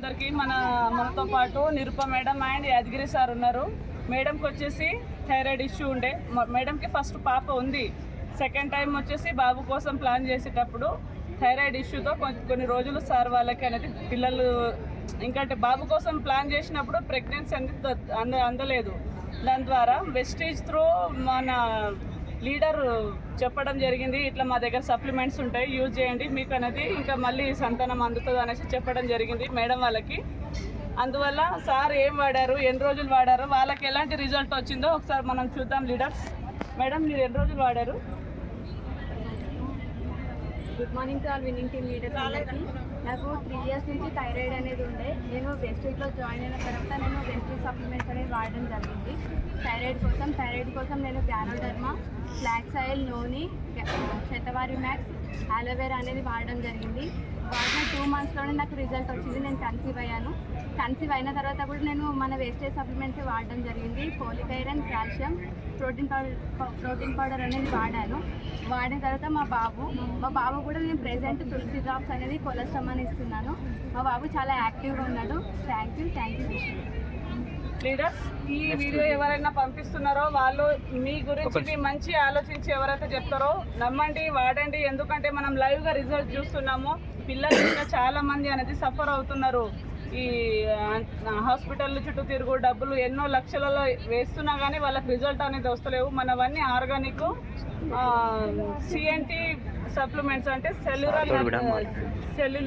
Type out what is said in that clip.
అందరికీ మన మనతో పాటు Nirupa madam and Yadagiri sir ఉన్నారు. మేడంకి వచ్చేసి థైరాయిడ్ ఇష్యూ ఉండే. మేడంకి ఫస్ట్ పాప ఉంది. సెకండ్ టైం వచ్చేసి బాబు కోసం ప్లాన్ చేసేటప్పుడు థైరాయిడ్ ఇష్యూతో కొన్ని కొన్ని రోజులు సార్ వాళ్ళకి అనేది పిల్లలు ఇంకా అంటే బాబు కోసం ప్లాన్ చేసినప్పుడు ప్రెగ్నెన్సీ అనేది అంద అందలేదు. దాని ద్వారా వెస్టేజ్ త్రూ మన లీడర్ చెప్పడం జరిగింది. ఇట్లా మా దగ్గర సప్లిమెంట్స్ ఉంటాయి యూజ్ చేయండి మీకు అనేది ఇంకా మళ్ళీ సంతానం అందుతుంది అనేసి చెప్పడం జరిగింది మేడం వాళ్ళకి. అందువల్ల సార్ ఏం వాడారు ఎన్ని రోజులు వాడారు వాళ్ళకి ఎలాంటి రిజల్ట్ వచ్చిందో ఒకసారి మనం చూద్దాం లీడర్స్. మేడం మీరు ఎన్ని రోజులు వాడారు? Good morning to all winning team leaders అందరికీ. నాకు త్రీ ఇయర్స్ నుంచి థైరాయిడ్ అనేది ఉండే. నేను వెస్ట్రీట్లో జాయిన్ అయిన తర్వాత నేను వెస్ట్రీ సప్లిమెంట్స్ అనేది వాడడం జరిగింది. థైరాయిడ్ కోసం థైరాయిడ్ కోసం నేను గ్యానోడర్మా ఫ్లాక్స్ ఆయిల్ నూనె శతవారి మ్యాక్స్ అలోవేరా అనేది వాడడం జరిగింది. వాడిన టూ మంత్స్లోనే నాకు రిజల్ట్ వచ్చింది. నేను కన్సీవ్ అయ్యాను. కన్సీవ్ అయిన తర్వాత కూడా నేను మన వేస్టేజ్ సప్లిమెంట్స్ వాడడం జరిగింది. Folic iron calcium protein powder protein powder అనేది వాడాను. వాడిన తర్వాత మా బాబు మా బాబు కూడా నేను ప్రెసెంట్ తులసి డ్రాప్స్ అనేది కొలెస్ట్రామ్ అని ఇస్తున్నాను. మా బాబు చాలా యాక్టివ్గా ఉన్నాడు. Thank you thank you leaders ఈ వీడియో ఎవరైనా పంపిస్తున్నారో వాళ్ళు మీ గురించి మీ మంచి ఆలోచించి ఎవరైతే చెప్తారో నమ్మండి వాడండి. ఎందుకంటే మనం లైవ్గా రిజల్ట్ చూస్తున్నాము. పిల్లలు ఇంకా చాలా మంది అనేది సఫర్ అవుతున్నారు. ఈ హాస్పిటల్ చుట్టూ తిరుగు డబ్బులు ఎన్నో లక్షలలో వేస్తున్నా కానీ వాళ్ళకి రిజల్ట్ అనేది వస్తలేవు. మనవన్నీ ఆర్గానిక్ సిఎన్టీ సప్లిమెంట్స్ అంటే సెల్యులర్ సెల్యు